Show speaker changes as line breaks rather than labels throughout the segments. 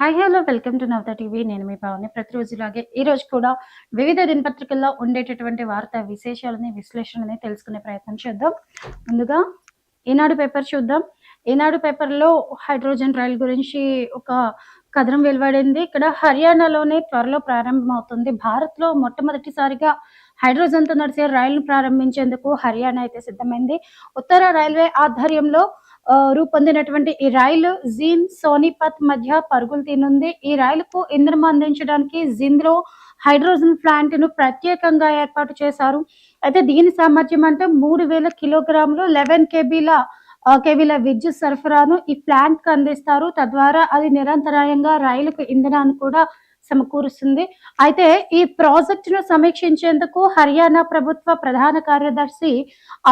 Hi hello welcome to Navatha TV నేను మీ పావని ప్రతిరోజులాగే ఈ రోజు కూడా వివిధ దినపత్రికల్లో ఉండేటటువంటి వార్తా విశేషాలని విశ్లేషణని తెలుసుకునే ప్రయత్నం చేద్దాం. ముందుగా ఈనాడు పేపర్ చూద్దాం. ఈనాడు పేపర్లో హైడ్రోజన్ రైల్ గురించి ఒక కథనం వెలువడింది. ఇక్కడ హర్యానాలోనే త్వరలో ప్రారంభమవుతుంది. భారత్లో మొట్టమొదటిసారిగా హైడ్రోజన్తో నడిచే రైలును ప్రారంభించేందుకు హర్యానా అయితే సిద్ధమైంది. ఉత్తర రైల్వే ఆధ్వర్యంలో రూపొందినటువంటి ఈ రైలు జీన్ సోనిపత్ మధ్య పరుగులు తీనుంది. ఈ రైలుకు ఇంధనం అందించడానికి జింద్ హైడ్రోజన్ ప్లాంట్ను ప్రత్యేకంగా ఏర్పాటు చేశారు. అయితే దీని సామర్థ్యం అంటే మూడు వేల కిలోగ్రాములు లెవెన్ కేబీల కేవీల విద్యుత్ సరఫరాను ఈ ప్లాంట్కు అందిస్తారు. తద్వారా అది నిరంతరాయంగా రైలుకు ఇంధనాన్ని కూడా సమకూరుస్తుంది. అయితే ఈ ప్రాజెక్ట్ను సమీక్షించేందుకు హర్యానా ప్రభుత్వ ప్రధాన కార్యదర్శి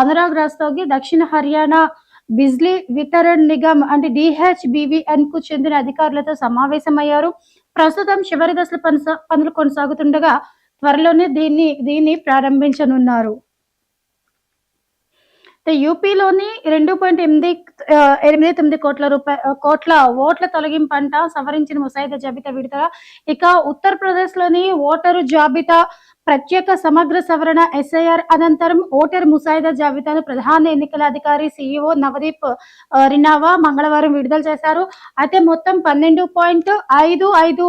అనురాగ్ రస్తోగి దక్షిణ హర్యానా బిజ్లీ వితరణ్ నిగమ్ అంటే డిహెచ్బివిఎన్కు చెందిన అధికారులతో సమావేశమయ్యారు. ప్రస్తుతం చివరి దశల పనులు కొనసాగుతుండగా త్వరలోనే దీన్ని దీన్ని ప్రారంభించనున్నారు. యూపీలోని రెండు పాయింట్ ఎనిమిది ఎనిమిది తొమ్మిది కోట్ల రూపాయ కోట్ల ఓట్ల తొలగింపు అంట సవరించిన ముసాయిదా జాబితా విడుదల ఇక ఉత్తరప్రదేశ్లోని ఓటరు జాబితా ప్రత్యేక సమగ్ర సవరణ ఎస్ఐఆర్ అనంతరం ఓటర్ ముసాయిదా జాబితాను ప్రధాన ఎన్నికల అధికారి సిఇఓ నవదీప్ రినావా మంగళవారం విడుదల చేశారు. అయితే మొత్తం పన్నెండు పాయింట్ ఐదు ఐదు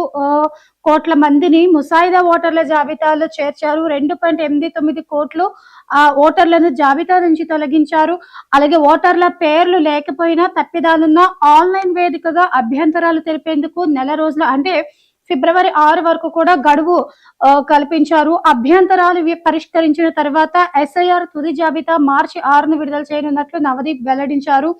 కోట్ల మందిని ముసాయిదా ఓటర్ల జాబితాలో చేర్చారు. రెండు పాయింట్ ఎనిమిది తొమ్మిది కోట్లు ఆ ఓటర్లను జాబితా నుంచి తొలగించారు. అలాగే ఓటర్ల పేర్లు లేకపోయినా తప్పిదాలున్న ఆన్లైన్ వేదికగా అభ్యంతరాలు తెలిపేందుకు నెల రోజులు అంటే ఫిబ్రవరి ఆరు వరకు కూడా గడువు కల్పించారు. అభ్యంతరాలు పరిష్కరించిన తర్వాత ఎస్ఐఆర్ తుది జాబితా మార్చి ఆరును విడుదల చేయనున్నట్లు నవదీప్ వెల్లడించారు.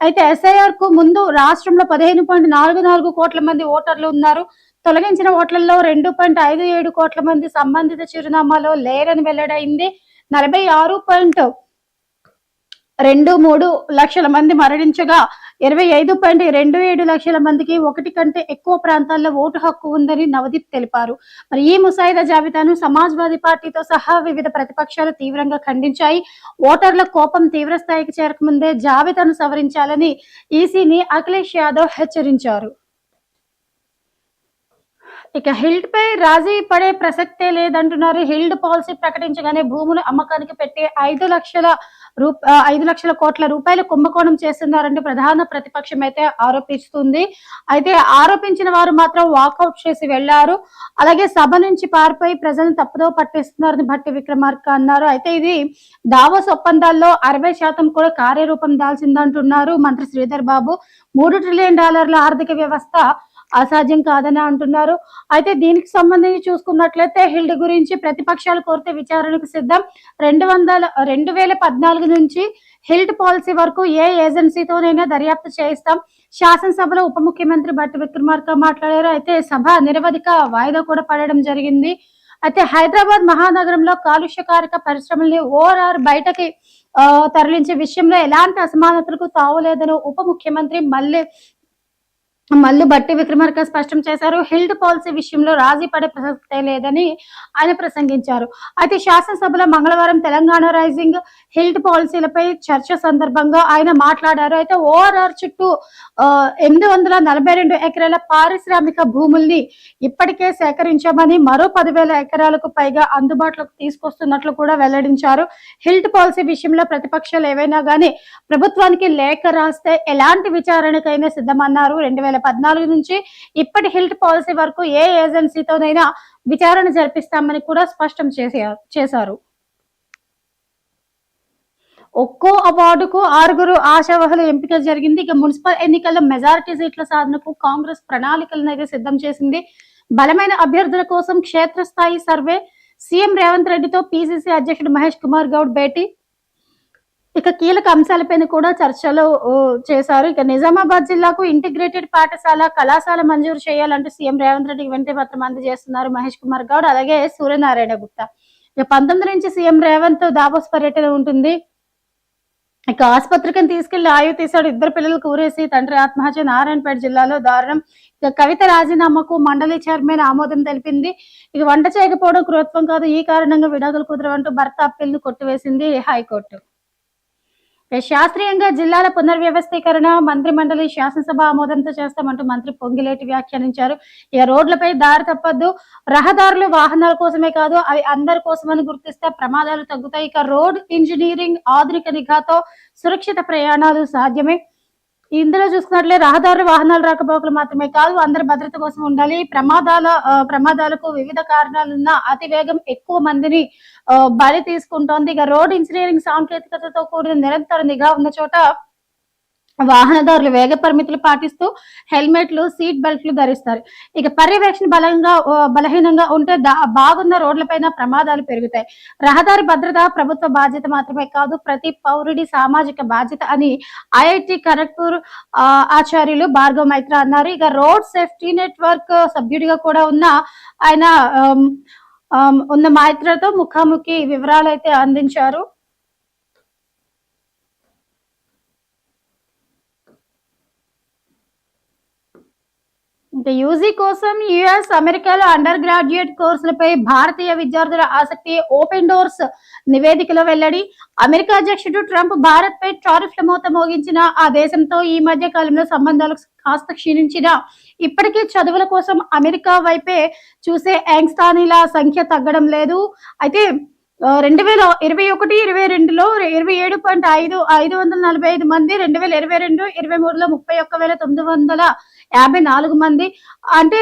అయితే ఎస్ఐఆర్కు ముందు రాష్ట్రంలో పదిహేను పాయింట్ నాలుగు నాలుగు కోట్ల మంది ఓటర్లు ఉన్నారు. తొలగించిన ఓట్లలో రెండు పాయింట్ ఐదు ఏడు కోట్ల మంది సంబంధిత చిరునామాలో లేరని వెల్లడైంది. నలభై ఆరు పాయింట్ రెండు మూడు లక్షల మంది మరణించగా ఇరవై ఐదు పాయింట్ రెండు ఏడు లక్షల మందికి ఒకటి కంటే ఎక్కువ ప్రాంతాల్లో ఓటు హక్కు ఉందని నవదీప్ తెలిపారు. మరి ఈ ముసాయిదా జాబితాను సమాజ్వాదీ పార్టీతో సహా వివిధ ప్రతిపక్షాలు తీవ్రంగా ఖండించాయి. ఓటర్ల కోపం తీవ్ర స్థాయికి చేరకముందే జాబితాను సవరించాలని ఈసీని అఖిలేష్ యాదవ్ హెచ్చరించారు. ఇక హిల్డ్ పై రాజీ పడే ప్రసక్తే లేదంటున్నారు. హిల్డ్ పాలసీ ప్రకటించగానే భూములు అమ్మకానికి పెట్టి ఐదు లక్షల రూ ఐదు లక్షల కోట్ల రూపాయల కుంభకోణం చేస్తున్నారంటే ప్రధాన ప్రతిపక్షం అయితే ఆరోపిస్తుంది. అయితే ఆరోపించిన వారు మాత్రం వాకౌట్ చేసి వెళ్ళారు అలాగే సభ నుంచి పారిపోయి ప్రజలను తప్పుదో పట్టిస్తున్నారని భట్టి విక్రమార్క అన్నారు. అయితే ఇది దావోస్ ఒప్పందాల్లో అరవై శాతం కూడా కార్యరూపం దాల్సిందంటున్నారు మంత్రి శ్రీధర్ బాబు. మూడు ట్రిలియన్ డాలర్ల ఆర్థిక వ్యవస్థ అసాధ్యం కాదని అంటున్నారు. అయితే దీనికి సంబంధించి చూసుకున్నట్లయితే హిల్డ్ గురించి ప్రతిపక్షాలు కోరితే విచారణకు సిద్ధం. రెండు వందల రెండు వేల పద్నాలుగు నుంచి హిల్డ్ పాలసీ వరకు ఏ ఏజెన్సీతోనైనా దర్యాప్తు చేయిస్తాం. శాసనసభలో ఉప ముఖ్యమంత్రి భట్టి విక్రమార్క మాట్లాడారు. అయితే సభ నిరవధిక వాయిదా కూడా పడడం జరిగింది. అయితే హైదరాబాద్ మహానగరంలో కాలుష్యకారక పరిశ్రమల్ని ఓఆర్ఆర్ బయటకి తరలించే విషయంలో ఎలాంటి అసమానతలకు తావులేదని ఉప ముఖ్యమంత్రి మల్లె మళ్ళీ మల్లు బట్టి విక్రమార్క స్పష్టం చేశారు. హిల్డ్ పాలసీ విషయంలో రాజీ పడే ప్రసక్తే లేదని ఆయన ప్రసంగించారు. అయితే శాసనసభలో మంగళవారం తెలంగాణ రైజింగ్ హిల్డ్ పాలసీలపై చర్చ సందర్భంగా ఆయన మాట్లాడారు. అయితే ఓఆర్ఆర్ చుట్టూ ఎనిమిది వందల నలభై రెండు ఎకరాల పారిశ్రామిక భూముల్ని ఇప్పటికే సేకరించామని మరో పదివేల ఎకరాలకు పైగా అందుబాటులోకి తీసుకొస్తున్నట్లు కూడా వెల్లడించారు. హిల్డ్ పాలసీ విషయంలో ప్రతిపక్షాలు ఏవైనా గానీ ప్రభుత్వానికి లేఖ రాస్తే ఎలాంటి విచారణకైనా సిద్ధమన్నారు. రెండు వేల పద్నాలుగు నుంచి ఇప్పటి హిల్ట్ పాలసీ వరకు ఏ ఏజెన్సీతోనైనా విచారణ జరిపిస్తామని కూడా స్పష్టం చేసే- చేశారు. ఒక్కో అవార్డుకు ఆరుగురు ఆశావహుల ఎంపిక జరిగింది. ఇక మున్సిపల్ ఎన్నికల్లో మెజారిటీ సీట్ల సాధనకు కాంగ్రెస్ ప్రణాళికలను అయితే సిద్ధం చేసింది. బలమైన అభ్యర్థుల కోసం క్షేత్రస్థాయి సర్వే. సీఎం రేవంత్ రెడ్డితో పిసిసి అధ్యక్షుడు మహేష్ కుమార్ గౌడ్ భేటీ. ఇక కీలక అంశాలపైన కూడా చర్చలు చేశారు. ఇక నిజామాబాద్ జిల్లాకు ఇంటిగ్రేటెడ్ పాఠశాల కళాశాల మంజూరు చేయాలంటూ సీఎం రేవంత్ రెడ్డికి వెంటనే పత్రం అందజేస్తున్నారు మహేష్ కుమార్ గౌడ్ అలాగే సూర్యనారాయణ గుప్తా. ఇక పంతొమ్మిది నుంచి సీఎం రేవంత్ దాబోస్ పర్యటన ఉంటుంది. ఇక ఆసుపత్రికి తీసుకెళ్ళి ఆయు తీశాడు ఇద్దరు పిల్లలకు ఊరేసి తండ్రి ఆత్మహత్య నారాయణపేట జిల్లాలో దారుణం. ఇక కవిత రాజీనామాకు మండలి చైర్మన్ ఆమోదం తెలిపింది. ఇక వంట చేయకపోవడం క్రూరత్వం కాదు ఈ కారణంగా విడాకులు కుదరవంటూ భర్త అప్పీల్ను కొట్టివేసింది హైకోర్టు. శాస్త్రీయంగా జిల్లాల పునర్వ్యవస్థీకరణ మంత్రి మండలి శాసనసభ ఆమోదంతో చేస్తామంటూ మంత్రి పొంగిలేటి వ్యాఖ్యానించారు. ఇక రోడ్లపై దారి తప్పద్దు. రహదారులు వాహనాల కోసమే కాదు అవి అందరి కోసమని గుర్తిస్తే ప్రమాదాలు తగ్గుతాయి. ఇక రోడ్ ఇంజనీరింగ్ ఆధునిక నిఘాతో సురక్షిత ప్రయాణాలు సాధ్యమే. ఇందులో చూసుకున్నట్లే రహదారులు వాహనాలు రాకపోకలు మాత్రమే కాదు అందరి భద్రత కోసం ఉండాలి. ప్రమాదాల ప్రమాదాలకు వివిధ కారణాలున్న అతి వేగం ఎక్కువ మందిని బలి తీసుకుంటోంది. ఇక రోడ్ ఇంజనీరింగ్ సాంకేతికతతో కూడిన నిరంతర నిఘా ఉన్న చోట వాహనదారులు వేగ పరిమితులు పాటిస్తూ హెల్మెట్లు సీట్ బెల్ట్లు ధరిస్తారు. ఇక పర్యవేక్షణ బలంగా బలహీనంగా ఉంటే బాగున్న రోడ్లపైన ప్రమాదాలు పెరుగుతాయి. రహదారి భద్రత ప్రభుత్వ బాధ్యత మాత్రమే కాదు ప్రతి పౌరుడి సామాజిక బాధ్యత అని ఐఐటి ఖరగ్పూర్ ఆచార్యులు భార్గవ్ మైత్ర అన్నారు. ఇక రోడ్ సేఫ్టీ నెట్వర్క్ సభ్యుడిగా కూడా ఉన్న ఆయన ఉన్న మైత్రతో ముఖాముఖి వివరాలు అయితే అందించారు. ఇంకా యూజీ కోసం యుఎస్ అమెరికాలో అండర్ గ్రాడ్యుయేట్ కోర్సులపై భారతీయ విద్యార్థుల ఆసక్తి ఓపెన్ డోర్స్ నివేదికలో వెల్లడి. అమెరికా అధ్యక్షుడు ట్రంప్ భారత్ పై టారిఫ్ల మూత మోగించిన ఆ దేశంతో ఈ మధ్య కాలంలో సంబంధాలు కాస్త క్షీణించిన. ఇప్పటికీ చదువుల కోసం అమెరికా వైపే చూసే యాంగ్స్థానీల సంఖ్య తగ్గడం లేదు. అయితే రెండు వేల ఇరవై ఒకటి ఇరవై రెండులో ఇరవై ఏడు పాయింట్ ఐదు ఐదు వందల నలభై ఐదు మంది రెండు వేల ఇరవై రెండు ఇరవై మూడులో ముప్పై ఒక్క వేల తొమ్మిది వందల యాభై నాలుగు మంది. అంటే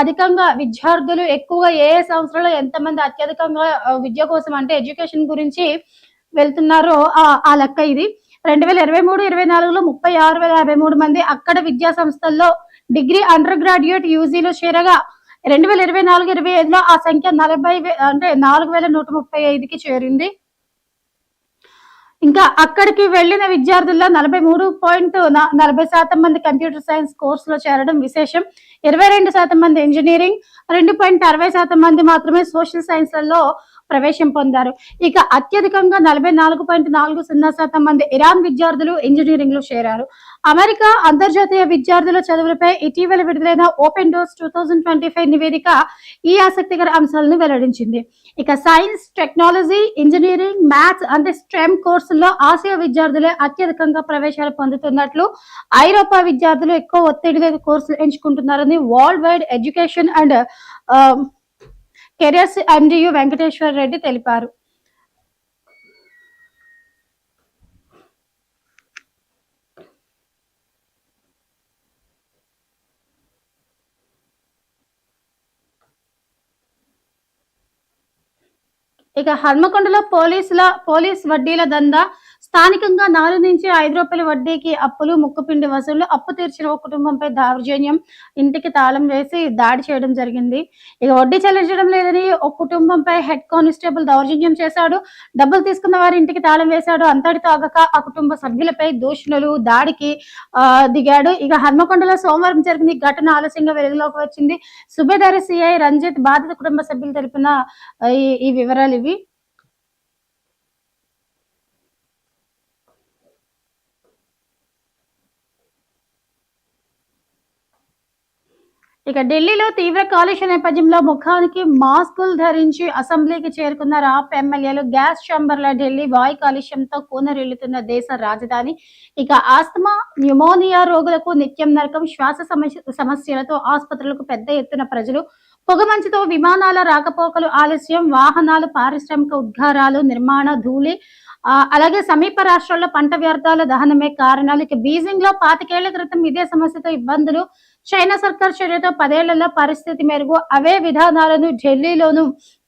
అధికంగా విద్యార్థులు ఎక్కువగా ఏ ఏ సంవత్సరంలో ఎంతమంది అత్యధికంగా విద్య కోసం అంటే ఎడ్యుకేషన్ గురించి వెళ్తున్నారో ఆ ఆ లెక్క ఇది. రెండు వేల ఇరవై మూడు ఇరవై నాలుగులో ముప్పై ఆరు వేల యాభై మూడు మంది అక్కడ విద్యా సంస్థల్లో డిగ్రీ అండర్ గ్రాడ్యుయేట్ యూజీలో చేరగా రెండు వేల ఇరవై నాలుగు ఇరవై ఐదులో ఆ సంఖ్య నలభై అంటే నాలుగు వేల నూట ముప్పై ఐదుకి చేరింది. ఇంకా అక్కడికి వెళ్ళిన విద్యార్థుల్లో నలభై మూడు పాయింట్ నలభై శాతం మంది కంప్యూటర్ సైన్స్ కోర్సులో చేరడం విశేషం. ఇరవై రెండు శాతం మంది ఇంజనీరింగ్ రెండు పాయింట్ అరవై శాతం మంది మాత్రమే సోషల్ సైన్స్లలో ప్రవేశం పొందారు. ఇక అత్యధికంగా నలభై నాలుగు పాయింట్ నాలుగు సున్నా శాతం మంది ఇరాన్ విద్యార్థులు ఇంజనీరింగ్లో చేరారు. అమెరికా అంతర్జాతీయ విద్యార్థుల చదువులపై ఇటీవల విడుదలైన open doors two thousand twenty five నివేదిక ఈ ఆసక్తికర అంశాలను వెల్లడించింది. ఇక సైన్స్ టెక్నాలజీ ఇంజనీరింగ్ మ్యాథ్స్ అంటే స్ట్రెమ్ కోర్సుల్లో ఆసియా విద్యార్థులే అత్యధికంగా ప్రవేశాలు పొందుతున్నట్లు ఐరోపా విద్యార్థులు ఎక్కువ ఒత్తిడి కోర్సులు ఎంచుకుంటున్నారని world wide education and careers MDU Venkateswara Reddy తెలిపారు. ఇక హన్మకొండలో పోలీసుల పోలీస్ వడ్డీల దందా స్థానికంగా నాలుగు నుంచి ఐదు రూపాయల వడ్డీకి అప్పులు ముక్కుపిండి వసూళ్ళు అప్పు తీర్చిన ఒక కుటుంబంపై దౌర్జన్యం ఇంటికి తాళం వేసి దాడి చేయడం జరిగింది. ఇక వడ్డీ చెల్లించడం లేదని ఒక కుటుంబంపై హెడ్ కానిస్టేబుల్ దౌర్జన్యం చేశాడు. డబ్బులు తీసుకున్న వారి ఇంటికి తాళం వేశాడు. అంతటితో ఆగక ఆ కుటుంబ సభ్యులపై దూషణలు దాడికి దిగాడు. ఇక హన్మకొండలో సోమవారం జరిగిన ఈ ఘటన ఆలస్యంగా వెలుగులోకి వచ్చింది. సుబేదారి సిఐ రంజిత్ బాధిత కుటుంబ సభ్యులు తెలిపిన ఈ ఈ వివరాలు ఇవి. ఇక ఢిల్లీలో తీవ్ర కాలుష్య నేపథ్యంలో ముఖానికి మాస్కులు ధరించి అసెంబ్లీకి చేరుకున్న రాప్ ఎమ్మెల్యేలు గ్యాస్ ఛాంబర్ల ఢిల్లీ వాయు కాలుష్యంతో కూనరిల్లుతున్న దేశ రాజధాని. ఇక ఆస్తమా న్యూమోనియా రోగులకు నిత్యం నరకం శ్వాస సమస్యలతో ఆసుపత్రులకు పెద్ద ఎత్తున ప్రజలు పొగమంచుతో విమానాల రాకపోకలు ఆలస్యం వాహనాలు పారిశ్రామిక ఉద్గారాలు నిర్మాణ ధూళి అలాగే సమీప రాష్ట్రాల్లో పంట వ్యర్థాల దహనమే కారణాలు. ఇక బీజింగ్లో పాతికేళ్ళ క్రితం ఇదే సమస్యతో ఇబ్బందులు చైనా సర్కార్ చర్యతో పదేళ్ళలో పరిస్థితి మెరుగు. అవే విధానాలను ఢిల్లీలోనూ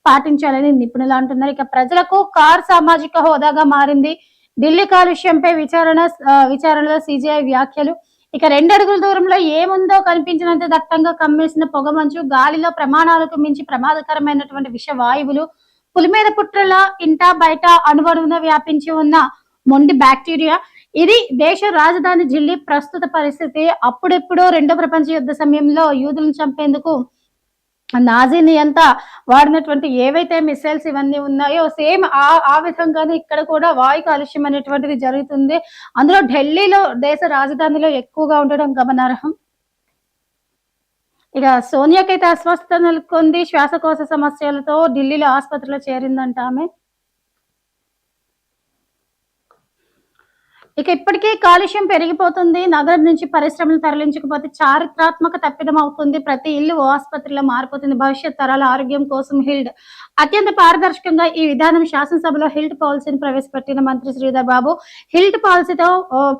పాటించాలని నిపుణులు అంటున్నారు. ఇక ప్రజలకు కార్ సామాజిక హోదాగా మారింది. ఢిల్లీ కాలుష్యంపై విచారణ విచారణలో సిజిఐ వ్యాఖ్యలు. ఇక రెండు అడుగుల దూరంలో ఏముందో కనిపించినంత దట్టంగా కమ్మేసిన పొగమంచు గాలిలో ప్రమాణాలకు మించి ప్రమాదకరమైనటువంటి విష వాయువులు పులిమేద పుట్రల ఇంట బయట అణువణువున వ్యాపించి ఉన్న మొండి బ్యాక్టీరియా ఇది దేశ రాజధాని ఢిల్లీ ప్రస్తుత పరిస్థితి. అప్పుడెప్పుడో రెండో ప్రపంచ యుద్ధ సమయంలో యూదులను చంపేందుకు నాజీని అంతా వాడినటువంటి ఏవైతే మిసైల్స్ ఇవన్నీ ఉన్నాయో సేమ్ ఆ ఆ విధంగానే ఇక్కడ కూడా వాయు కాలుష్యం అనేటువంటిది జరుగుతుంది. అందులో ఢిల్లీలో దేశ రాజధానిలో ఎక్కువగా ఉండడం గమనార్హం. ఇక సోనియాకైతే అస్వస్థత నెలకొంది. శ్వాసకోశ సమస్యలతో ఢిల్లీలో ఆసుపత్రిలో చేరిందంట ఆమె. ఇక ఇప్పటికే కాలుష్యం పెరిగిపోతుంది. నగరం నుంచి పరిశ్రమలు తరలించకపోతే చారిత్రాత్మక తప్పిదం అవుతుంది. ప్రతి ఇల్లు ఆసుపత్రిలో మారిపోతుంది. భవిష్యత్ తరాల ఆరోగ్యం కోసం హిల్డ్. అత్యంత పారదర్శకంగా ఈ విధానం శాసనసభలో హిల్డ్ పాలసీని ప్రవేశపెట్టిన మంత్రి శ్రీధర్ బాబు. హిల్డ్ పాలసీతో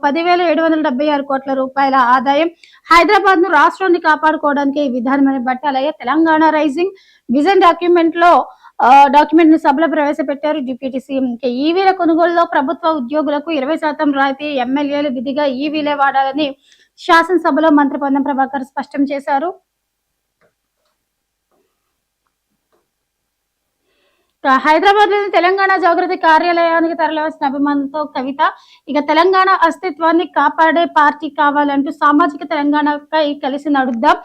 పదివేల ఏడు వందల డెబ్బై ఆరు కోట్ల రూపాయల ఆదాయం హైదరాబాద్ను రాష్ట్రాన్ని కాపాడుకోవడానికి ఈ విధానం బట్టి అలాగే తెలంగాణ రైజింగ్ విజన్ డాక్యుమెంట్లో డాక్యుమెంట్ను సభలో ప్రవేశపెట్టారు డిప్యూటీ సీఎం ఈవీల కొనుగోలులో ప్రభుత్వ ఉద్యోగులకు ఇరవై శాతం రాయితీ ఎమ్మెల్యేలు విధిగా ఈవీలే వాడాలని శాసనసభలో మంత్రి పొన్నం ప్రభాకర్ స్పష్టం చేశారు. హైదరాబాద్లోని తెలంగాణ జాగృతి కార్యాలయానికి తరలివచ్చిన అభిమానులతో కవిత ఇక తెలంగాణ అస్తిత్వాన్ని కాపాడే పార్టీ కావాలంటూ సామాజిక తెలంగాణపై కలిసి నడుద్దాం.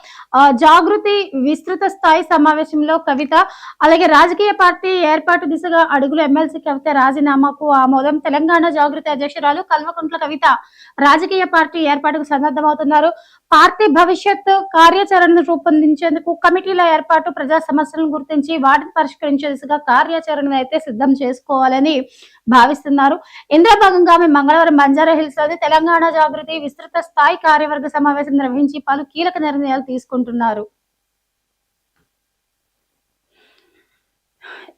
జాగృతి విస్తృత స్థాయి సమావేశంలో కవిత అలాగే రాజకీయ పార్టీ ఏర్పాటు దిశగా అడుగులు ఎమ్మెల్సీ కవిత రాజీనామాకు ఆమోదం. తెలంగాణ జాగృతి అధ్యక్షురాలు కల్వకుంట్ల కవిత రాజకీయ పార్టీ ఏర్పాటుకు సన్నద్ధమవుతున్నారు. పార్టీ భవిష్యత్ కార్యాచరణను రూపొందించేందుకు కమిటీల ఏర్పాటు ప్రజా సమస్యలను గుర్తించి వాటిని పరిష్కరించే దిశగా కార్యాచరణను అయితే సిద్ధం చేసుకోవాలని భావిస్తున్నారు. ఇందులో భాగంగా ఆమె మంగళవారం బంజారా హిల్స్లోని తెలంగాణ జాగృతి విస్తృత స్థాయి కార్యవర్గ సమావేశం నిర్వహించి పలు కీలక నిర్ణయాలు తీసుకుంటున్నారు.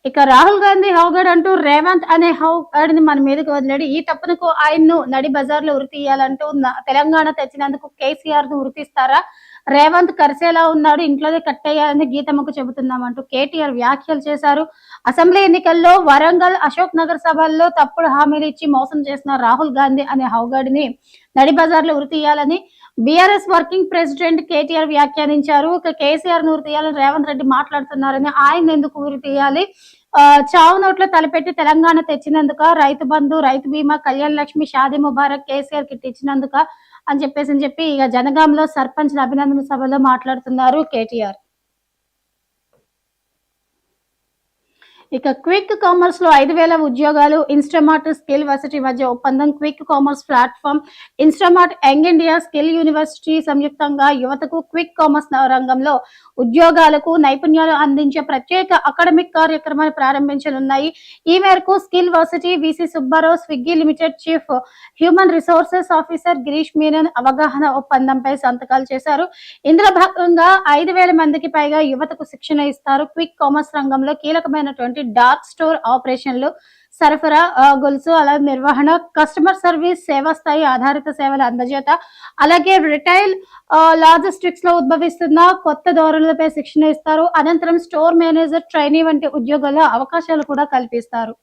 ఇక రాహుల్ గాంధీ హౌగడ్ అంటూ రేవంత్ అనే హౌగడ్ని మన మీదకి వదిలాడు. ఈ తప్పునకు ఆయన్ను నడి బజార్లో ఉరి తీయాలంటూ తెలంగాణ తెచ్చినందుకు కేసీఆర్ను ఉరితీస్తారా రేవంత్ కరిసేలా ఉన్నాడు ఇంట్లోనే కట్టేయాలని గీతమ్మకు చెబుతున్నామంటూ కేటీఆర్ వ్యాఖ్యలు చేశారు. అసెంబ్లీ ఎన్నికల్లో వరంగల్ అశోక్ నగర్ సభల్లో తప్పుడు హామీలు ఇచ్చి మోసం చేసిన రాహుల్ గాంధీ అనే హౌగడ్ని నడి బజార్లో ఉరి తీయాలని బీఆర్ఎస్ వర్కింగ్ ప్రెసిడెంట్ కేటీఆర్ వ్యాఖ్యానించారు. కేసీఆర్ నూరు తీయాలని రేవంత్ రెడ్డి మాట్లాడుతున్నారని ఆయన ఎందుకు ఊరి తీయాలి? ఆ, చావు నోట్లో తలపెట్టి తెలంగాణ తెచ్చినందుక రైతు బంధు రైతు బీమా కళ్యాణ లక్ష్మి షాదీ ముబారక్ కేసీఆర్ కిట్ ఇచ్చినందుక అని చెప్పేసి అని చెప్పి ఇక జనగాంలో సర్పంచ్ అభినందన సభలో మాట్లాడుతున్నారు కేటీఆర్. ఇక క్విక్ కామర్స్లో ఐదు వేల ఉద్యోగాలు ఇన్స్టామార్ట్ స్కిల్ వర్సిటీ మధ్య ఒప్పందం quick commerce platform Instamart young India skill university సంయుక్తంగా యువతకు క్విక్ కామర్స్ రంగంలో ఉద్యోగాలకు నైపుణ్యాలు అందించే ప్రత్యేక అకాడమిక్ కార్యక్రమాలు ప్రారంభించనున్నాయి. ఈ మేరకు skill varsity VC Subbarao Swiggy limited chief human resources officer Girish Menon అవగాహన ఒప్పందంపై సంతకాలు చేశారు. ఇందులో భాగంగా ఐదు వేల మందికి పైగా యువతకు శిక్షణ ఇస్తారు. క్విక్ కామర్స్ రంగంలో కీలకమైనటువంటి డార్క్ స్టోర్ ఆపరేషన్లు సరఫరా గొలుసు అలాగే నిర్వహణ కస్టమర్ సర్వీస్ సేవా స్థాయి ఆధారిత సేవల అందజేత. అలాగే రిటైల్ లాజిస్టిక్స్లో ఉద్భవిస్తున్న కొత్త ధోరణులపై శిక్షణ ఇస్తారు. అనంతరం స్టోర్ మేనేజర్ ట్రైనీ వంటి ఉద్యోగాల అవకాశాలు కూడా కల్పిస్తారు.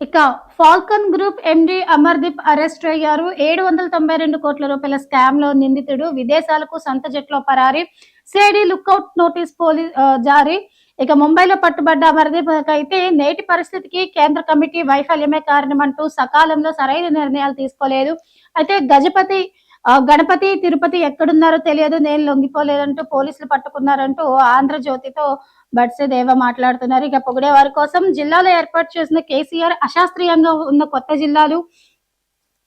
ఇక Falcon group MD Amardeep arrest అయ్యారు. ఏడు వందల తొంభై రెండు కోట్ల రూపాయల స్కామ్లో నిందితుడు విదేశాలకు సొంత జట్లో పరారి. సిఐడి లుక్అవుట్ నోటీస్ పోలీస్ జారీ. ఇక ముంబైలో పట్టుబడ్డ అమర్దీప్ అయితే నేటి పరిస్థితికి కేంద్ర కమిటీ వైఫల్యమే కారణమంటూ సకాలంలో సరైన నిర్ణయాలు తీసుకోలేదు. అయితే గజపతి గణపతి తిరుపతి ఎక్కడున్నారో తెలియదు. నేను లొంగిపోలేదంటూ పోలీసులు పట్టుకున్నారంటూ ఆంధ్రజ్యోతితో బట్సే దేవ మాట్లాడుతున్నారు. ఇక పొగిడే వారి కోసం జిల్లాలో ఏర్పాటు చేసిన కేసీఆర్ అశాస్త్రీయంగా ఉన్న కొత్త జిల్లాలు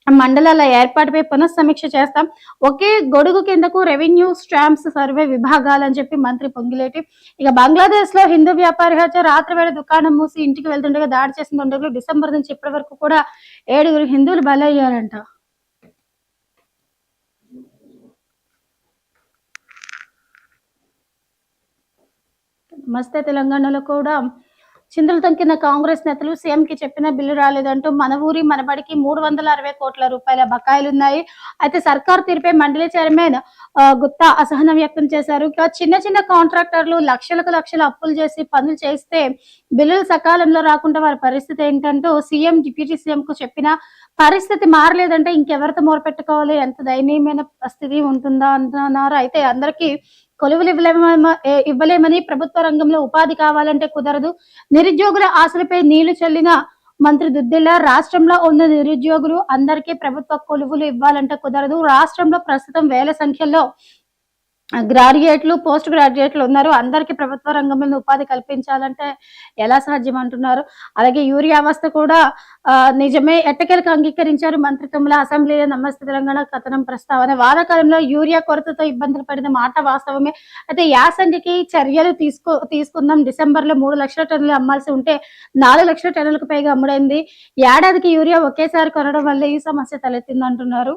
మండలాల ఏర్పాటుపై పునఃసమీక్ష చేస్తాం. ఒకే గొడుగు కిందకు రెవెన్యూ స్టాంప్స్ సర్వే విభాగాలు అని చెప్పి మంత్రి పొంగిలేటి. ఇక బంగ్లాదేశ్లో హిందూ వ్యాపారి హత్య రాత్రి వేళ దుకాణం మూసి ఇంటికి వెళ్తుండగా దాడి చేసిన దుండగులు డిసెంబర్ నుంచి ఇప్పటి వరకు కూడా ఏడుగురు హిందువులు బలయ్యారంట. నమస్తే తెలంగాణలో కూడా చిందులు తంకిన కాంగ్రెస్ నేతలు సీఎం కి చెప్పిన బిల్లు రాలేదంటూ మన ఊరి మనబడికి మూడు వందల అరవై కోట్ల రూపాయల బకాయిలు ఉన్నాయి అయితే సర్కార్ తీరుపై మండలి చైర్మన్ గుత్తా అసహనం వ్యక్తం చేశారు. చిన్న చిన్న కాంట్రాక్టర్లు లక్షలకు లక్షల అప్పులు చేసి పనులు చేస్తే బిల్లులు సకాలంలో రాకుండా వారి పరిస్థితి ఏంటంటూ సీఎం డిప్యూటీ సీఎం కు చెప్పిన పరిస్థితి మారలేదంటే ఇంకెవరితో మొరపెట్టుకోవాలి? ఎంత దయనీయమైన స్థితి ఉంటుందా అంటున్నారు అయితే అందరికీ కొలువులు ఇవ్వలేమని ప్రభుత్వ రంగంలో ఉపాధి కావాలంటే కుదరదు. నిరుద్యోగుల ఆశలపై నీళ్ళు చల్లిన మంత్రి దుద్దిల్ల రాష్ట్రంలో ఉన్న నిరుద్యోగులు అందరికీ ప్రభుత్వ కొలువులు ఇవ్వాలంటే కుదరదు. రాష్ట్రంలో ప్రస్తుతం వేల సంఖ్యలో గ్రాడ్యుయేట్లు పోస్ట్ గ్రాడ్యుయేట్లు ఉన్నారు. అందరికీ ప్రభుత్వ రంగంలో ఉపాధి కల్పించాలంటే ఎలా సాధ్యం అంటున్నారు? అలాగే యూరియా అవస్థ కూడా నిజమే ఎట్టకేలకు అంగీకరించారు మంత్రి తుమ్మల అసెంబ్లీలో నమస్తే తెలంగాణ కథనం ప్రస్తావన. వానాకాలంలో యూరియా కొరతతో ఇబ్బందులు పడిన మాట వాస్తవమే. అయితే యాసంగికి చర్యలు తీసుకో తీసుకుందాం. డిసెంబర్లో మూడు లక్షల టన్నులు అమ్మాల్సి ఉంటే నాలుగు లక్షల టన్నులకు పైగా అమ్ముడైంది. ఏడాదికి యూరియా ఒకేసారి కొనడం వల్ల ఈ సమస్య తలెత్తింది అంటున్నారు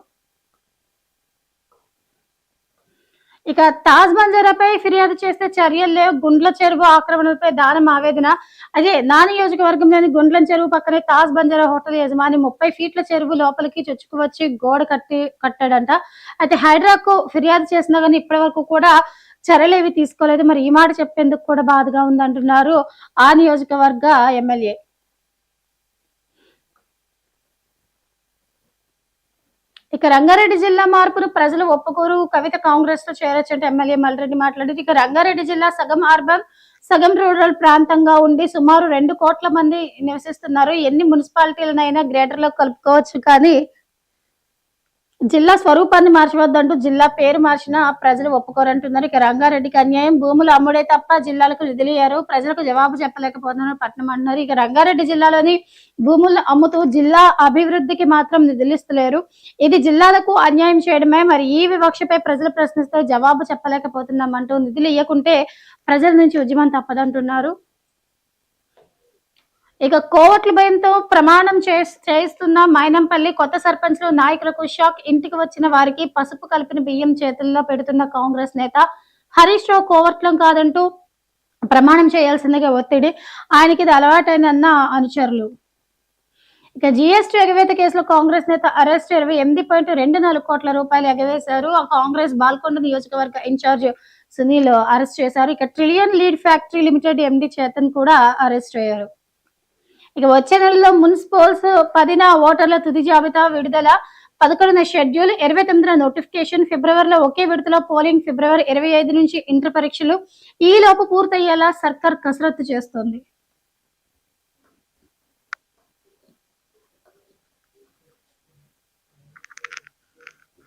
ఇక తాజ్ బంజారాపై ఫిర్యాదు చేస్తే చర్యలు లేవు. గుండ్ల చెరువు ఆక్రమణలపై దానం ఆవేదన. అదే నా నియోజకవర్గంలోని గుండ్ల చెరువు పక్కనే తాజ్ బంజారా హోటల్ యజమాని ముప్పై ఫీట్ల చెరువు లోపలికి చొచ్చుకువచ్చి గోడ కట్టి కట్టాడంట. అయితే హైడ్రాకు ఫిర్యాదు చేసినా కానీ ఇప్పటి వరకు కూడా చర్యలు ఏవి తీసుకోలేదు. మరి ఈ మాట చెప్పేందుకు కూడా బాధగా ఉందంటున్నారు ఆ నియోజకవర్గ ఎమ్మెల్యే. ఇక రంగారెడ్డి జిల్లా మార్పును ప్రజలు ఒప్పుకోరు. కవిత కాంగ్రెస్లో చేరొచ్చంటే ఎమ్మెల్యే మల్రెడ్డి మాట్లాడారు ఇక రంగారెడ్డి జిల్లా సగం అర్బన్ సగం రూరల్ ప్రాంతంగా ఉండి సుమారు రెండు కోట్ల మంది నివసిస్తున్నారు. ఎన్ని మున్సిపాలిటీలనైనా గ్రేటర్లో కలుపుకోవచ్చు కానీ జిల్లా స్వరూపాన్ని మార్చవద్దంటూ జిల్లా పేరు మార్చిన ప్రజలు ఒప్పుకోరంటున్నారు. ఇక రంగారెడ్డికి అన్యాయం భూములు అమ్ముడే తప్ప జిల్లాలకు నిధులయ్యారు ప్రజలకు జవాబు చెప్పలేకపోతున్నారు పట్నం అంటున్నారు. ఇక రంగారెడ్డి జిల్లాలోని భూములను అమ్ముతూ జిల్లా అభివృద్ధికి మాత్రం నిధులిస్తలేరు ఇది జిల్లాలకు అన్యాయం చేయడమే. మరి ఈ వివక్షపై ప్రజలు ప్రశ్నిస్తే జవాబు చెప్పలేకపోతున్నామంటూ నిధులు ఇవ్వకుంటే ప్రజల నుంచి ఉద్యమం తప్పదంటున్నారు. ఇక కోవట్ల భయంతో ప్రమాణం చేయిస్తున్న మైనంపల్లి కొత్త సర్పంచ్లు నాయకులకు షాక్. ఇంటికి వచ్చిన వారికి పసుపు కలిపిన బియ్యం చేతుల్లో పెడుతున్న కాంగ్రెస్ నేత హరీష్ రావు కోవట్లం కాదంటూ ప్రమాణం చేయాల్సిందిగా ఒత్తిడి. ఆయనకి ఇది అలవాటైందన్న అనుచరులు. ఇక జిఎస్టీ ఎగవేత కేసులో కాంగ్రెస్ నేత అరెస్ట్ ఇరవై ఎనిమిది పాయింట్ రెండు నాలుగు కోట్ల రూపాయలు ఎగవేశారు. ఆ కాంగ్రెస్ బాల్కొండ నియోజకవర్గ ఇన్ఛార్జ్ సునీల్ అరెస్ట్ చేశారు. ఇక trillion lead factory limited MD Chetan కూడా అరెస్ట్ అయ్యారు. ఇక వచ్చే నెలలో మున్సిపల్స్ పదిన ఓటర్ల తుది జాబితా విడుదల పదకొండున షెడ్యూల్ ఇరవై తొమ్మిదిన నోటిఫికేషన్ ఫిబ్రవరిలో ఒకే విడతలో పోలింగ్ ఫిబ్రవరి ఇరవై ఐదు నుంచి ఇంటర్ పరీక్షలు ఈ లోపు పూర్తయ్యేలా సర్కార్ కసరత్తు చేస్తోంది.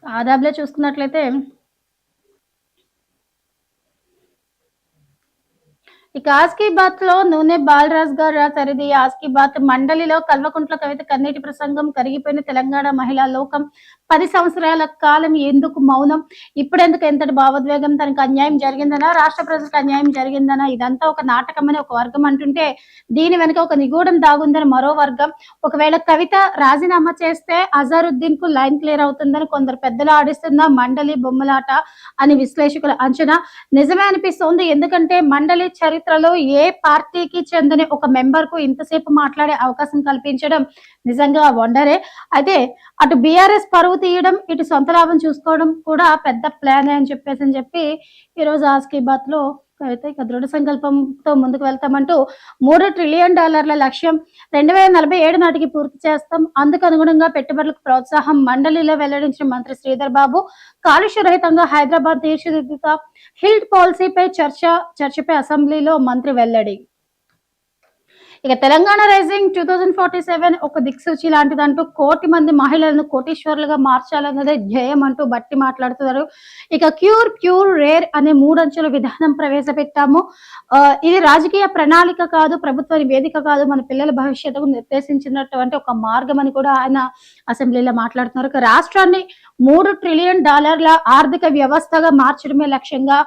ఆదాబ్లో చూసుకున్నట్లయితే ఇక ఆస్కీ బాత్లో నూనె బాలరాజ్ గారు రాశారు ఇది ఆస్కీ బాత్ మండలిలో కల్వకుంట్ల కవిత కన్నీటి ప్రసంగం కరిగిపోయిన తెలంగాణ మహిళా లోకం. పది సంవత్సరాల కాలం ఎందుకు మౌనం? ఇప్పుడెందుకు ఎంతటి భావోద్వేగం? తనకు అన్యాయం జరిగిందనా? రాష్ట్ర ప్రజలకు అన్యాయం జరిగిందనా? ఇదంతా ఒక నాటకమని ఒక వర్గం అంటుంటే దీని వెనుక ఒక నిగూఢం దాగుందని మరో వర్గం. ఒకవేళ కవిత రాజీనామా చేస్తే అజారుద్దీన్కు లైన్ క్లియర్ అవుతుందని కొందరు పెద్దలు ఆడిస్తున్న మండలి బొమ్మలాట అని విశ్లేషకుల అంచనా. నిజమే అనిపిస్తోంది. ఎందుకంటే మండలి చరిత్ర చరిత్రలో ఏ పార్టీకి చెందిన ఒక మెంబర్కు ఇంతసేపు మాట్లాడే అవకాశం కల్పించడం నిజంగా వండరే. అయితే అటు బీఆర్ఎస్ పరువు తీయడం ఇటు సొంత లాభం చూసుకోవడం కూడా పెద్ద ప్లాన్ అని చెప్పేసి అని చెప్పి ఈరోజు రోజు ఆస్కీ బాత్లో అయితే ఇక దృఢ సంకల్పంతో ముందుకు వెళ్తామంటూ మూడు ట్రిలియన్ డాలర్ల లక్ష్యం రెండు వేల నలభై ఏడు నాటికి పూర్తి చేస్తాం. అందుకు అనుగుణంగా పెట్టుబడులకు ప్రోత్సాహం మండలిలో వెల్లడించిన మంత్రి శ్రీధర్ బాబు కాలుష్య రహితంగా హైదరాబాద్ తీర్చిదిద్దుతా హిల్ట్ పాలసీపై చర్చ చర్చపై అసెంబ్లీలో మంత్రి వెల్లడి. ఇక Telangana rising two thousand forty seven ఒక దిక్సూచి లాంటిదంటూ కోటి మంది మహిళలను కోటీశ్వరులుగా మార్చాలన్నదే ధ్యేయం అంటూ బట్టి మాట్లాడుతున్నారు. ఇక క్యూర్ ప్యూర్ రేర్ అనే మూడంచెల విధానం ప్రవేశపెట్టాము. ఇది రాజకీయ ప్రణాళిక కాదు ప్రభుత్వ వేదిక కాదు మన పిల్లల భవిష్యత్తుకు నిర్దేశించినటువంటి ఒక మార్గం అని కూడా ఆయన అసెంబ్లీలో మాట్లాడుతున్నారు. ఇక రాష్ట్రాన్ని మూడు ట్రిలియన్ డాలర్ల ఆర్థిక వ్యవస్థగా మార్చడమే లక్ష్యంగా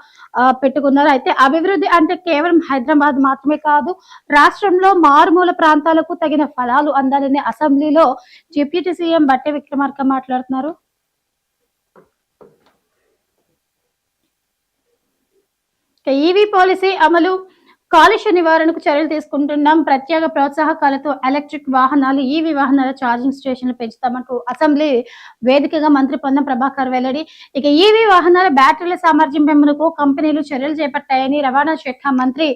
పెట్టుకున్నారు. అయితే అభివృద్ధి అంటే కేవలం హైదరాబాద్ మాత్రమే కాదు రాష్ట్రంలో మారుమూల ప్రాంతాలకు తగిన ఫలాలు అందాలని అసెంబ్లీలో డిప్యూటీ సీఎం బట్టే విక్రమార్క మాట్లాడుతున్నారు. ఈవీ పాలసీ అమలు కాలుష్య నివారణకు చర్యలు తీసుకుంటున్నాం. ప్రత్యేక ప్రోత్సాహకాలతో ఎలక్ట్రిక్ వాహనాలు ఈవీ వాహనాల ఛార్జింగ్ స్టేషన్లు పెంచుతామంటూ అసెంబ్లీ వేదికగా మంత్రి పొన్నం ప్రభాకర్ వెల్లడి. ఇక ఈవీ వాహనాల బ్యాటరీల సామర్థ్యం పెంపునకు కంపెనీలు చర్యలు చేపట్టాయని రవాణా శాఖ మంత్రి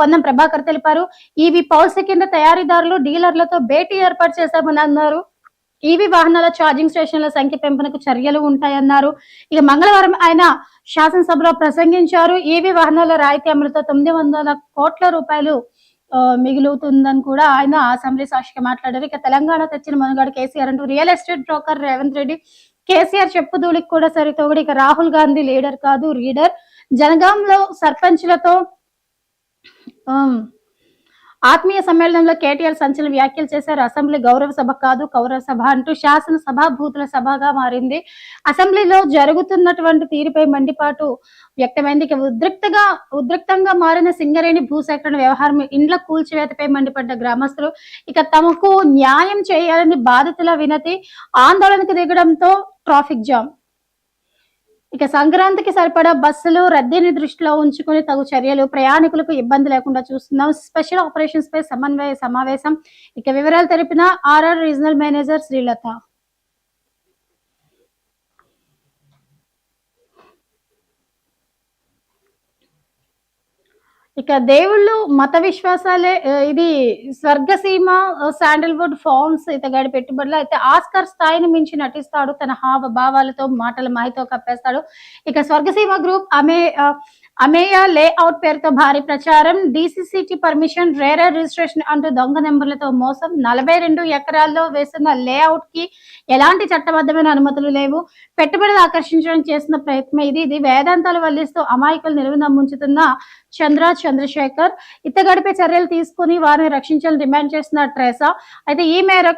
పొన్నం ప్రభాకర్ తెలిపారు. ఈవీ పౌల్స్ కింద తయారీదారులు డీలర్లతో భేటీ ఏర్పాటు చేశామని అన్నారు. ఈవీ వాహనాల ఛార్జింగ్ స్టేషన్ల సంఖ్య పెంపునకు చర్యలు ఉంటాయన్నారు. ఇక మంగళవారం ఆయన శాసనసభలో ప్రసంగించారు. ఈవీ వాహనాల రాయితీ అమలుతో తొమ్మిది వందల కోట్ల రూపాయలు మిగులుతుందని కూడా ఆయన అసెంబ్లీ సాక్షిగా మాట్లాడారు. ఇక తెలంగాణ తెచ్చిన మనుగడ కేసీఆర్ అంటూ real estate broker Revanth Reddy KCR చెప్పుదూలికి కూడా సరితోగడి ఇక రాహుల్ గాంధీ లీడర్ కాదు రీడర్. జనగాంలో సర్పంచ్లతో ఆత్మీయ సమ్మేళనంలో కేటీఆర్ సంచలన వ్యాఖ్యలు చేశారు. అసెంబ్లీ గౌరవ సభ కాదు కౌరవ సభ అంటూ శాసన సభ భూతుల సభగా మారింది. అసెంబ్లీలో జరుగుతున్నటువంటి తీరుపై మండిపాటు వ్యక్తమైంది. ఉద్రిక్తగా ఉద్రిక్తంగా మారిన సింగరేణి భూసేకరణ వ్యవహారం ఇండ్ల కూల్చివేతపై మండిపడ్డ గ్రామస్తులు ఇక తమకు న్యాయం చేయాలని బాధితుల వినతి ఆందోళనకు దిగడంతో ట్రాఫిక్ జామ్. ఇక సంక్రాంతికి సరిపడా బస్సులు రద్దీని దృష్టిలో ఉంచుకుని తగు చర్యలు ప్రయాణికులకు ఇబ్బంది లేకుండా చూస్తున్నాం. స్పెషల్ ఆపరేషన్స్ పై సమన్వయ సమావేశం. ఇక వివరాలు తెలిపిన ఆర్ఆర్ రీజనల్ మేనేజర్ శ్రీలత. ఇక దేవుళ్ళు మత విశ్వాసాలే ఇది స్వర్గసీమ శాండల్వుడ్ ఫార్మ్స్ ఇతగాడి పెట్టుబడులు. అయితే ఆస్కర్ స్థాయిని మించి నటిస్తాడు. తన హావ భావాలతో మాటల మాయతో కప్పేస్తాడు. ఇక స్వర్గసీమ గ్రూప్ అమే అమేయ లేఅవుట్ పేరుతో భారీ ప్రచారం. డిసిసిటి పర్మిషన్ రేరర్ రిజిస్ట్రేషన్ అంటూ దొంగ నెంబర్లతో మోసం. నలభై రెండు ఎకరాల్లో వేస్తున్న లేఅవుట్కి ఎలాంటి చట్టబద్ధమైన అనుమతులు లేవు. పెట్టుబడులు ఆకర్షించడానికి చేస్తున్న ప్రయత్నం ఇది. ఇది వేదాంతాలు వల్లిస్తూ అమాయకులు నిలువునమ్ముంచుతున్న చంద్ర చంద్రశేఖర్. ఇత్తగడిపే చర్యలు తీసుకుని వారిని రక్షించాలని డిమాండ్ చేస్తున్న ట్రేసా అయితే ఈ మేరకు